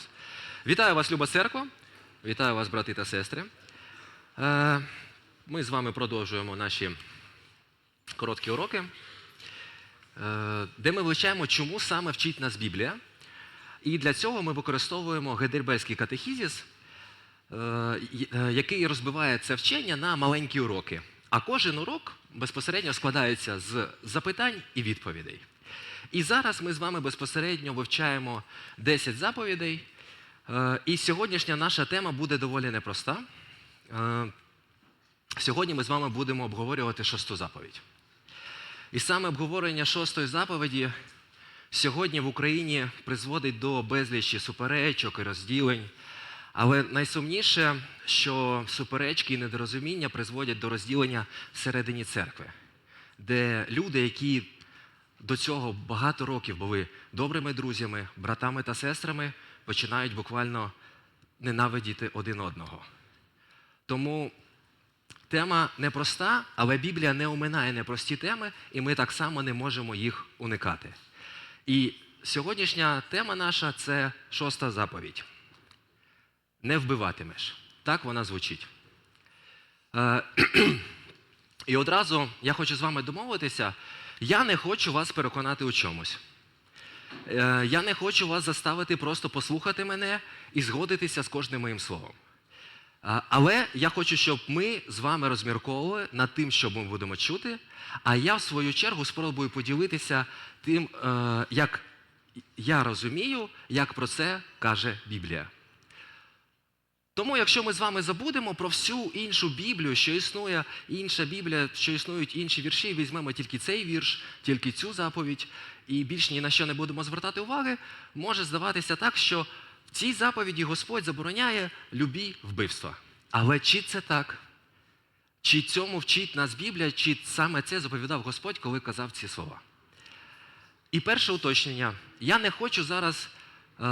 вас. Вітаю вас, Люба Церква. Вітаю вас, брати та сестри. Е, Ми з вами продовжуємо наші короткі уроки, е, де ми вивчаємо, чому саме вчить нас Біблія. І для цього ми використовуємо Гедельбельський катехізіс, е, який розбиває це вчення на маленькі уроки. А кожен урок безпосередньо складається з запитань і відповідей. І зараз ми з вами безпосередньо вивчаємо 10 заповідей. Е, І сьогоднішня наша тема буде доволі непроста. Е, Сьогодні ми з вами будемо обговорювати шосту заповідь. І саме обговорення шостої заповіді сьогодні в Україні призводить до безлічі суперечок і розділень. Але найсумніше, що суперечки і недорозуміння призводять до розділення всередині церкви, де люди, які до цього багато років були добрими друзями, братами та сестрами, починають буквально ненавидіти один одного. Тому тема непроста, але Біблія не оминає непрості теми, і ми так само не можемо їх уникати. І сьогоднішня тема наша це шоста заповідь. Не вбиватимеш. Так вона звучить. Е, І одразу я хочу з вами домовитися. Я не хочу вас переконати у чомусь. Е, Я не хочу вас заставити просто послухати мене і згодитися з кожним моїм словом. Але я хочу, щоб ми з вами розмірковували над тим, що ми будемо чути. А я, в свою чергу, спробую поділитися тим, е, як я розумію, як про це каже Біблія. Тому, якщо ми з вами забудемо про всю іншу Біблію, що існує інша Біблія, що існують інші вірші, візьмемо тільки цей вірш, тільки цю заповідь, і більш ні на що не будемо звертати уваги, може здаватися так, що в цій заповіді Господь забороняє любі вбивства. Але чи це так? Чи цьому вчить нас Біблія, чи саме це заповідав Господь, коли казав ці слова? І перше уточнення. Я не хочу зараз, е,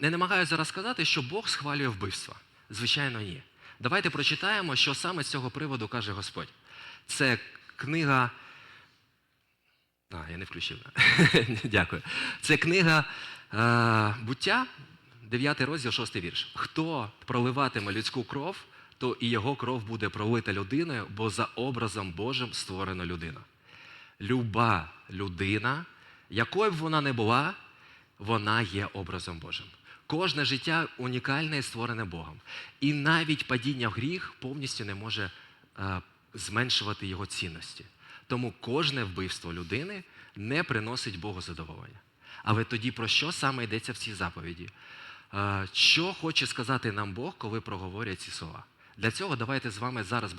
не намагаюся зараз сказати, що Бог схвалює вбивства. Звичайно, ні. Давайте прочитаємо, що саме з цього приводу каже Господь. Це книга. А, я не включив. Дякую. Це книга е, буття, 9 розділ, 6 вірш. Хто проливатиме людську кров, то і його кров буде пролита людиною, бо за образом Божим створена людина. Люба людина, якою б вона не була, вона є образом Божим. Кожне життя унікальне і створене Богом. І навіть падіння в гріх повністю не може е, зменшувати його цінності. Тому кожне вбивство людини не приносить Богу задоволення. Але тоді про що саме йдеться в цій заповіді? Е, Що хоче сказати нам Бог, коли проговорять ці слова? Для цього давайте з вами зараз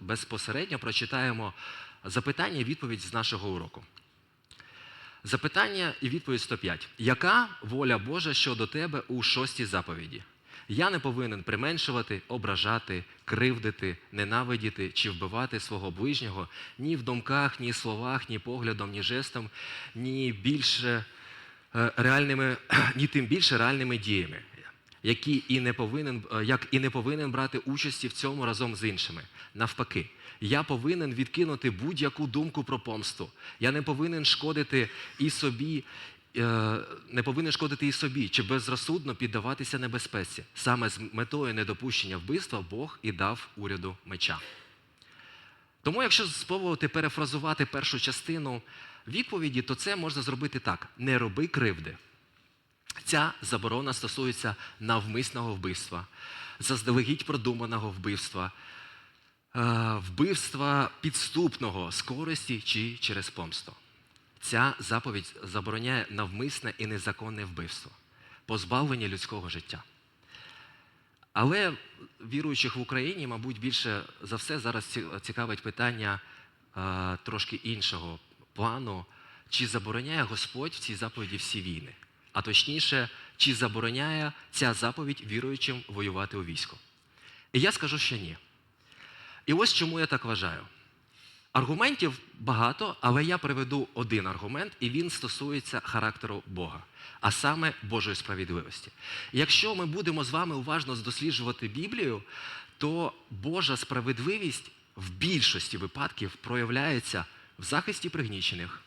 безпосередньо прочитаємо запитання і відповідь з нашого уроку. Запитання і відповідь 105. Яка воля Божа щодо тебе у шостій заповіді? Я не повинен применшувати, ображати, кривдити, ненавидіти чи вбивати свого ближнього ні в думках, ні словах, ні поглядом, ні жестом, ні більше е, реальними, ні тим більше реальними діями, які і не повинен, е, як і не повинен брати участі в цьому разом з іншими. Навпаки, я повинен відкинути будь-яку думку про помсту. Я не повинен шкодити і собі, е, не повинен шкодити і собі чи безрозсудно піддаватися небезпеці. Саме з метою недопущення вбивства Бог і дав уряду меча. Тому, якщо спробувати перефразувати першу частину відповіді, то це можна зробити так: не роби кривди. Ця заборона стосується навмисного вбивства, заздалегідь продуманого вбивства, вбивства підступного з користі чи через помсту. Ця заповідь забороняє навмисне і незаконне вбивство, позбавлення людського життя. Але віруючих в Україні, мабуть, більше за все зараз цікавить питання е, трошки іншого плану, чи забороняє Господь в цій заповіді всі війни? А точніше, чи забороняє ця заповідь віруючим воювати у війську? І я скажу, що ні. І ось чому я так вважаю. Аргументів багато, але я приведу один аргумент, і він стосується характеру Бога, а саме Божої справедливості. Якщо ми будемо з вами уважно досліджувати Біблію, то Божа справедливість в більшості випадків проявляється в захисті пригнічених,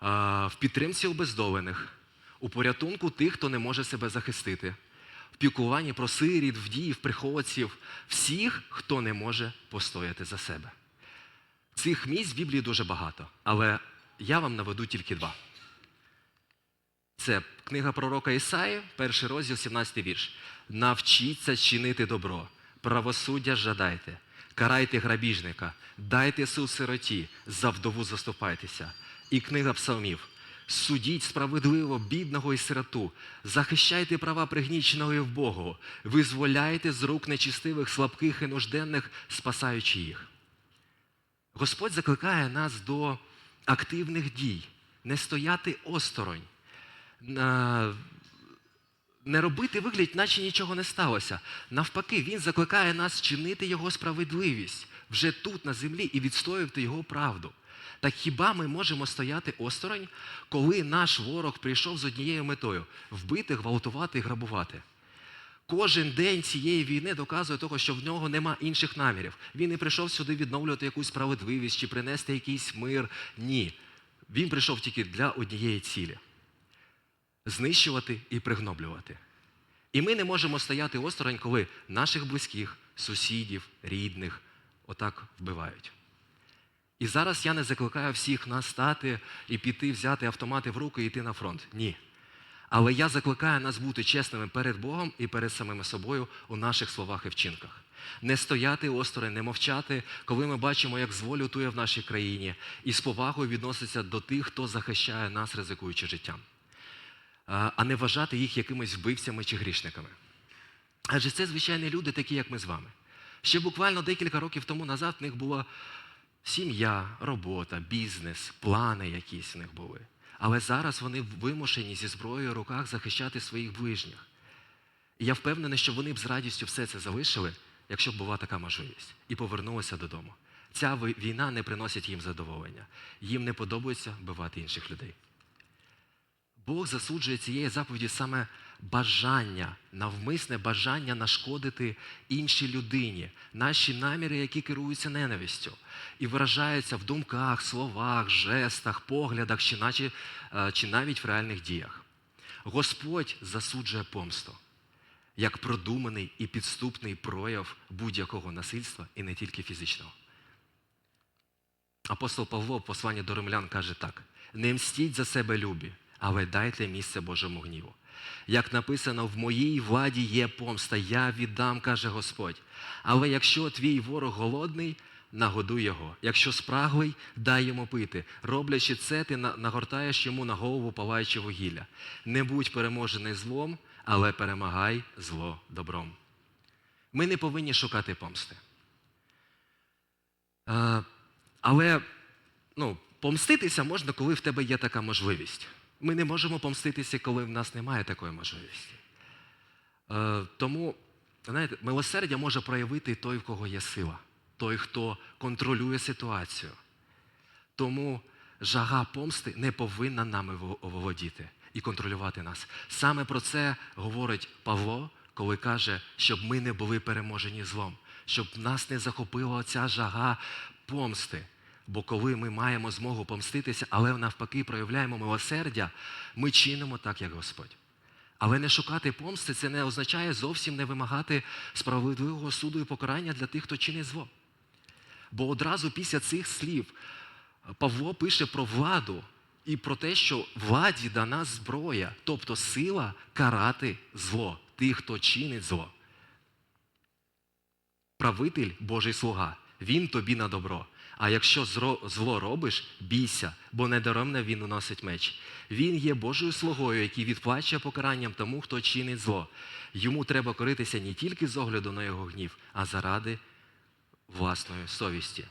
в підтримці обездолених, у порятунку тих, хто не може себе захистити, в піклуванні про сиріт, вдіїв, приходців, всіх, хто не може постояти за себе. Цих місць в Біблії дуже багато, але я вам наведу тільки два. Це книга пророка Ісаї, перший розділ, 17 вірш. Навчіться чинити добро, правосуддя жадайте, карайте грабіжника, дайте суд сироті, за вдову заступайтеся. І книга псалмів. Судіть справедливо бідного і сироту, захищайте права пригніченого і вбогого, визволяйте з рук нечистивих, слабких і нужденних, спасаючи їх. Господь закликає нас до активних дій, не стояти осторонь, не робити вигляд, наче нічого не сталося. Навпаки, Він закликає нас чинити Його справедливість вже тут, на землі, і відстоювати Його правду. Так хіба ми можемо стояти осторонь, коли наш ворог прийшов з однією метою вбити, гвалтувати і грабувати? Кожен день цієї війни доказує того, що в нього нема інших намірів. Він не прийшов сюди відновлювати якусь справедливість чи принести якийсь мир. Ні. Він прийшов тільки для однієї цілі знищувати і пригноблювати. І ми не можемо стояти осторонь, коли наших близьких, сусідів, рідних отак вбивають. І зараз я не закликаю всіх нас стати і піти, взяти автомати в руки і йти на фронт. Ні. Але я закликаю нас бути чесними перед Богом і перед самими собою у наших словах і вчинках. Не стояти осторонь, не мовчати, коли ми бачимо, як зло лютує в нашій країні, і з повагою відноситься до тих, хто захищає нас, ризикуючи життям, а не вважати їх якимись вбивцями чи грішниками. Адже це звичайні люди, такі, як ми з вами. Ще буквально декілька років тому назад в них була сім'я, робота, бізнес, плани якісь в них були. Але зараз вони вимушені зі зброєю в руках захищати своїх ближніх. І я впевнений, що вони б з радістю все це залишили, якщо б була така можливість, і повернулися додому. Ця війна не приносить їм задоволення. Їм не подобається вбивати інших людей. Бог засуджує цієї заповіді саме бажання, навмисне бажання нашкодити іншій людині, наші наміри, які керуються ненавистю, і виражаються в думках, словах, жестах, поглядах чи, наче, е, чи навіть в реальних діях. Господь засуджує помсту як продуманий і підступний прояв будь-якого насильства і не тільки фізичного. Апостол Павло в посланні до римлян каже так: не мстіть за себе любі, але дайте місце Божому гніву. Як написано, в моїй владі є помста, я віддам, каже Господь. Але якщо твій ворог голодний, нагодуй його. Якщо спраглий, дай йому пити. Роблячи це, ти нагортаєш йому на голову палаюче вугілля. Не будь переможений злом, але перемагай зло добром. Ми не повинні шукати помсти. Але ну, помститися можна, коли в тебе є така можливість. Ми не можемо помститися, коли в нас немає такої можливості. Е, тому, знаєте, милосердя може проявити той, в кого є сила, той, хто контролює ситуацію. Тому жага помсти не повинна нами во- оволодіти і контролювати нас. Саме про це говорить Павло, коли каже, щоб ми не були переможені злом, щоб нас не захопила ця жага помсти. Бо коли ми маємо змогу помститися, але навпаки проявляємо милосердя, ми чинимо так, як Господь. Але не шукати помсти це не означає зовсім не вимагати справедливого суду і покарання для тих, хто чинить зло. Бо одразу після цих слів Павло пише про владу і про те, що владі дана зброя, тобто сила карати зло, тих, хто чинить зло. Правитель Божий слуга, він тобі на добро. А якщо зло робиш, бійся, бо недаремно він уносить меч. Він є Божою слугою, який відплачує покаранням тому, хто чинить зло. Йому треба коритися не тільки з огляду на його гнів, а заради власної совісті.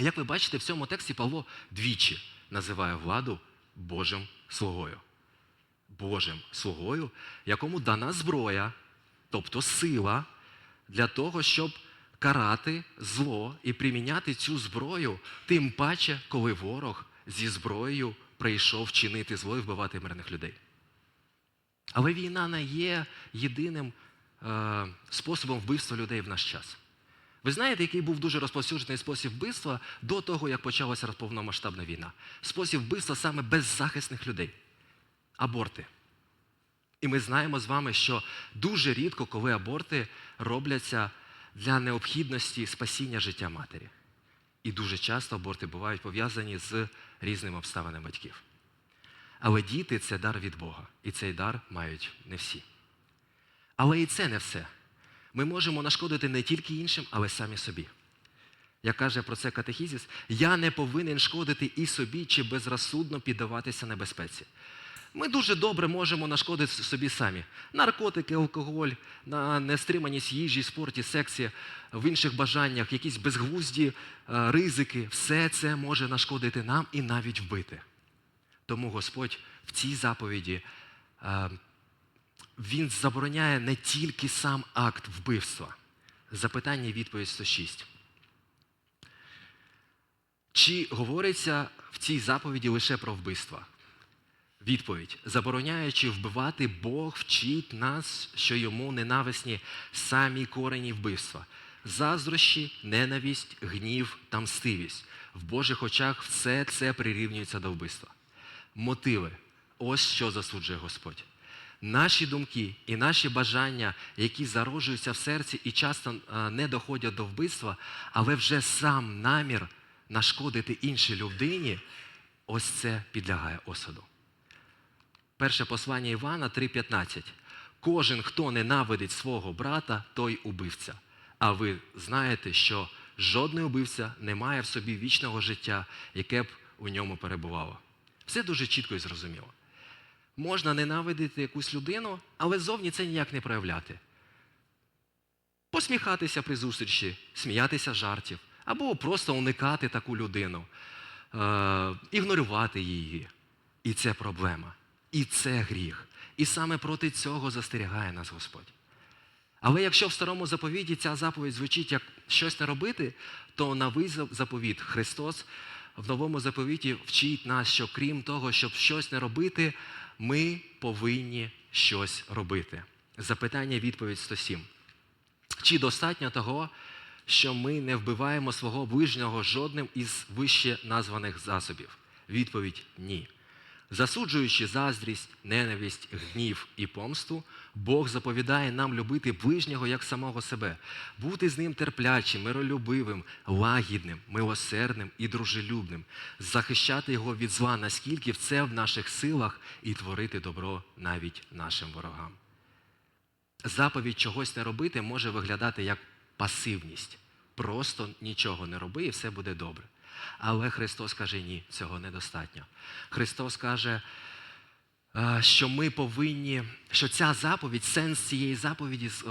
Як ви бачите, в цьому тексті Павло двічі називає владу Божим слугою. Божим слугою, якому дана зброя, тобто сила, для того, щоб карати зло і приміняти цю зброю, тим паче, коли ворог зі зброєю прийшов чинити зло і вбивати мирних людей. Але війна не є єдиним е, способом вбивства людей в наш час. Ви знаєте, який був дуже розповсюджений спосіб вбивства до того, як почалася повномасштабна війна? Спосіб вбивства саме беззахисних людей. аборти. І ми знаємо з вами, що дуже рідко, коли аборти робляться для необхідності спасіння життя матері. І дуже часто аборти бувають пов'язані з різними обставинами батьків. Але діти це дар від Бога, і цей дар мають не всі. Але і це не все. Ми можемо нашкодити не тільки іншим, але самі собі. Як каже про це катехізіс, я не повинен шкодити і собі чи безрозсудно піддаватися небезпеці. Ми дуже добре можемо нашкодити собі самі. Наркотики, алкоголь, на нестриманість їжі, спорті, сексі, в інших бажаннях, якісь безглузді е, ризики, все це може нашкодити нам і навіть вбити. Тому Господь в цій заповіді е, Він забороняє не тільки сам акт вбивства. Запитання і відповідь 106. Чи говориться в цій заповіді лише про вбивства? Відповідь. Забороняючи вбивати, Бог вчить нас, що йому ненависні самі корені вбивства. Заздрощі, ненависть, гнів та мстивість. В Божих очах все це прирівнюється до вбивства. Мотиви. Ось що засуджує Господь. Наші думки і наші бажання, які зароджуються в серці і часто не доходять до вбивства, але вже сам намір нашкодити іншій людині, ось це підлягає осуду. Перше послання Івана 3:15. Кожен, хто ненавидить свого брата, той убивця. А ви знаєте, що жодний убивця не має в собі вічного життя, яке б у ньому перебувало. Все дуже чітко і зрозуміло. Можна ненавидити якусь людину, але зовні це ніяк не проявляти. Посміхатися при зустрічі, сміятися жартів, або просто уникати таку людину, е- ігнорувати її. І це проблема. І це гріх. І саме проти цього застерігає нас Господь. Але якщо в старому заповіті ця заповідь звучить як щось не робити, то новий заповіт Христос в новому заповіті вчить нас, що крім того, щоб щось не робити, ми повинні щось робити. Запитання, відповідь 107. Чи достатньо того, що ми не вбиваємо свого ближнього жодним із вище названих засобів? Відповідь ні. Засуджуючи заздрість, ненависть, гнів і помсту, Бог заповідає нам любити ближнього як самого себе, бути з ним терплячим, миролюбивим, лагідним, милосердним і дружелюбним, захищати його від зла, наскільки це в наших силах, і творити добро навіть нашим ворогам. Заповідь чогось не робити може виглядати як пасивність. Просто нічого не роби, і все буде добре. Але Христос каже, ні, цього недостатньо. Христос каже, е, що ми повинні, що ця заповідь, сенс цієї заповіді е,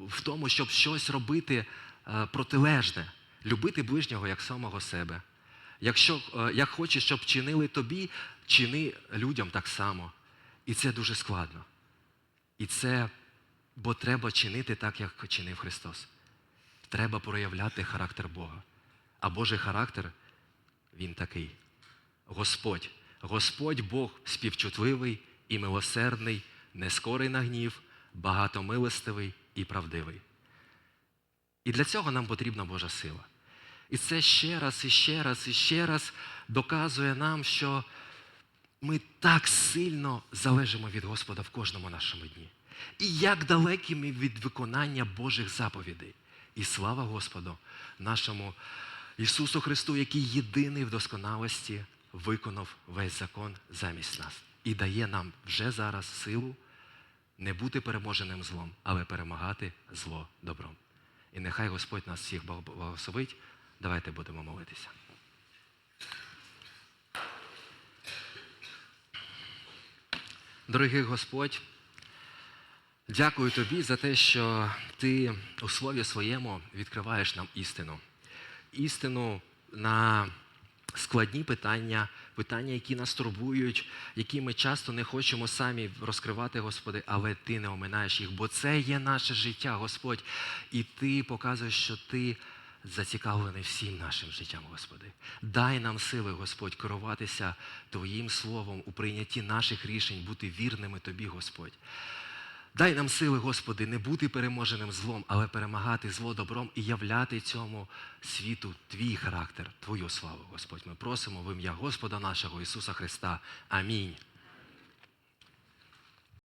в тому, щоб щось робити е, протилежне, любити ближнього як самого себе. Якщо як хочеш, щоб чинили тобі, чини людям так само. І це дуже складно. І це, бо треба чинити так, як чинив Христос. Треба проявляти характер Бога. А Божий характер, він такий. Господь. Господь Бог співчутливий і милосердний, нескорий на гнів, багатомилостивий і правдивий. І для цього нам потрібна Божа сила. І це ще раз, і ще раз, і ще раз доказує нам, що ми так сильно залежимо від Господа в кожному нашому дні. І як далекі ми від виконання Божих заповідей. І слава Господу, нашому Ісусу Христу, який єдиний в досконалості виконав весь закон замість нас і дає нам вже зараз силу не бути переможеним злом, але перемагати зло добром. І нехай Господь нас всіх благословить. Давайте будемо молитися. Дорогий Господь, дякую тобі за те, що ти у слові своєму відкриваєш нам істину. Істину на складні питання, питання, які нас турбують, які ми часто не хочемо самі розкривати, Господи, але Ти не оминаєш їх, бо це є наше життя, Господь. І Ти показуєш, що Ти зацікавлений всім нашим життям, Господи. Дай нам сили, Господь, керуватися Твоїм словом у прийнятті наших рішень, бути вірними Тобі, Господь. Дай нам сили, Господи, не бути переможеним злом, але перемагати зло добром і являти цьому світу Твій характер, Твою славу, Господь. Ми просимо в ім'я Господа нашого Ісуса Христа. Амінь.